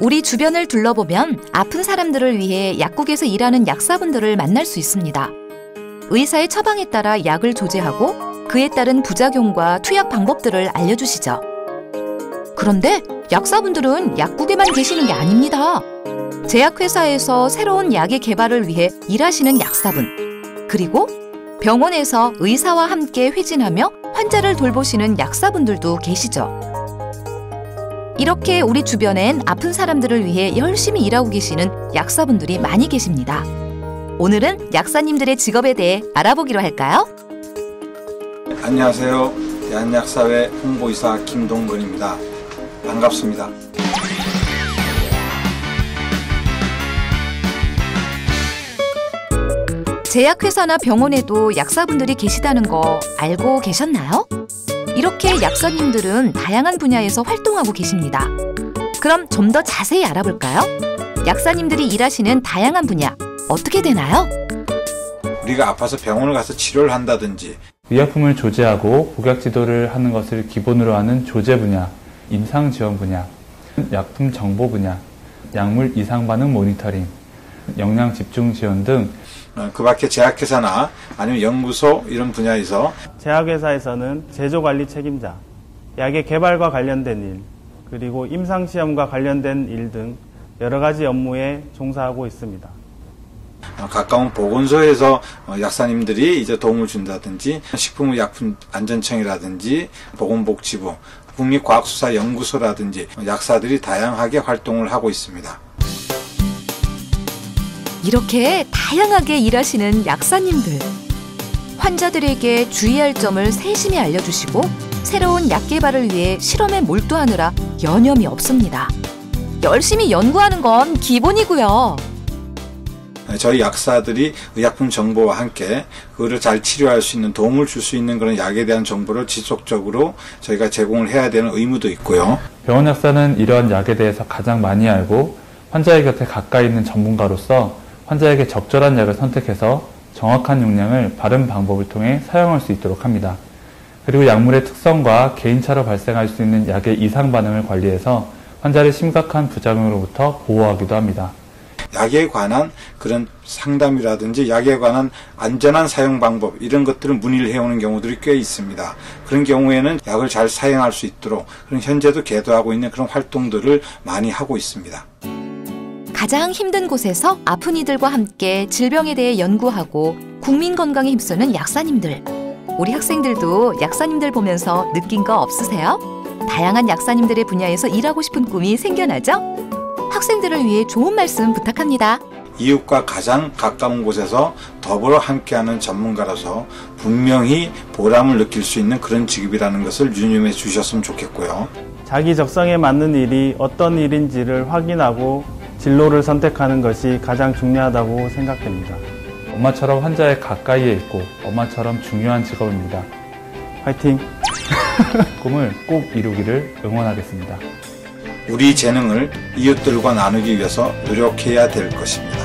우리 주변을 둘러보면 아픈 사람들을 위해 약국에서 일하는 약사분들을 만날 수 있습니다. 의사의 처방에 따라 약을 조제하고 그에 따른 부작용과 투약 방법들을 알려주시죠. 그런데 약사분들은 약국에만 계시는 게 아닙니다. 제약회사에서 새로운 약의 개발을 위해 일하시는 약사분, 그리고 병원에서 의사와 함께 회진하며 환자를 돌보시는 약사분들도 계시죠. 이렇게 우리 주변엔 아픈 사람들을 위해 열심히 일하고 계시는 약사분들이 많이 계십니다. 오늘은 약사님들의 직업에 대해 알아보기로 할까요? 안녕하세요. 대한약사회 홍보이사 김동근입니다. 반갑습니다. 제약회사나 병원에도 약사분들이 계시다는 거 알고 계셨나요? 이렇게 약사님들은 다양한 분야에서 활동하고 계십니다. 그럼 좀 더 자세히 알아볼까요? 약사님들이 일하시는 다양한 분야 어떻게 되나요? 우리가 아파서 병원을 가서 치료를 한다든지 의약품을 조제하고 복약 지도를 하는 것을 기본으로 하는 조제 분야, 임상 지원 분야, 약품 정보 분야, 약물 이상 반응 모니터링, 영양 집중 지원 등 어, 그 밖에 제약회사나 아니면 연구소 이런 분야에서 제약회사에서는 제조관리 책임자, 약의 개발과 관련된 일, 그리고 임상시험과 관련된 일 등 여러 가지 업무에 종사하고 있습니다. 어, 가까운 보건소에서 어, 약사님들이 이제 도움을 준다든지 식품의약품안전청이라든지 보건복지부 국립과학수사연구소라든지 약사들이 다양하게 활동을 하고 있습니다. 이렇게 다양하게 일하시는 약사님들. 환자들에게 주의할 점을 세심히 알려주시고 새로운 약 개발을 위해 실험에 몰두하느라 여념이 없습니다. 열심히 연구하는 건 기본이고요. 네, 저희 약사들이 의약품 정보와 함께 그거를 잘 치료할 수 있는 도움을 줄 수 있는 그런 약에 대한 정보를 지속적으로 저희가 제공을 해야 되는 의무도 있고요. 병원 약사는 이러한 약에 대해서 가장 많이 알고 환자의 곁에 가까이 있는 전문가로서 환자에게 적절한 약을 선택해서 정확한 용량을 바른 방법을 통해 사용할 수 있도록 합니다. 그리고 약물의 특성과 개인차로 발생할 수 있는 약의 이상 반응을 관리해서 환자를 심각한 부작용으로부터 보호하기도 합니다. 약에 관한 그런 상담이라든지 약에 관한 안전한 사용 방법 이런 것들을 문의를 해오는 경우들이 꽤 있습니다. 그런 경우에는 약을 잘 사용할 수 있도록 그런 현재도 계도하고 있는 그런 활동들을 많이 하고 있습니다. 가장 힘든 곳에서 아픈 이들과 함께 질병에 대해 연구하고 국민 건강에 힘쓰는 약사님들. 우리 학생들도 약사님들 보면서 느낀 거 없으세요? 다양한 약사님들의 분야에서 일하고 싶은 꿈이 생겨나죠? 학생들을 위해 좋은 말씀 부탁합니다. 이웃과 가장 가까운 곳에서 더불어 함께하는 전문가로서 분명히 보람을 느낄 수 있는 그런 직업이라는 것을 유념해 주셨으면 좋겠고요. 자기 적성에 맞는 일이 어떤 일인지를 확인하고 진로를 선택하는 것이 가장 중요하다고 생각됩니다. 엄마처럼 환자에 가까이에 있고 엄마처럼 중요한 직업입니다. 화이팅! 꿈을 꼭 이루기를 응원하겠습니다. 우리 재능을 이웃들과 나누기 위해서 노력해야 될 것입니다.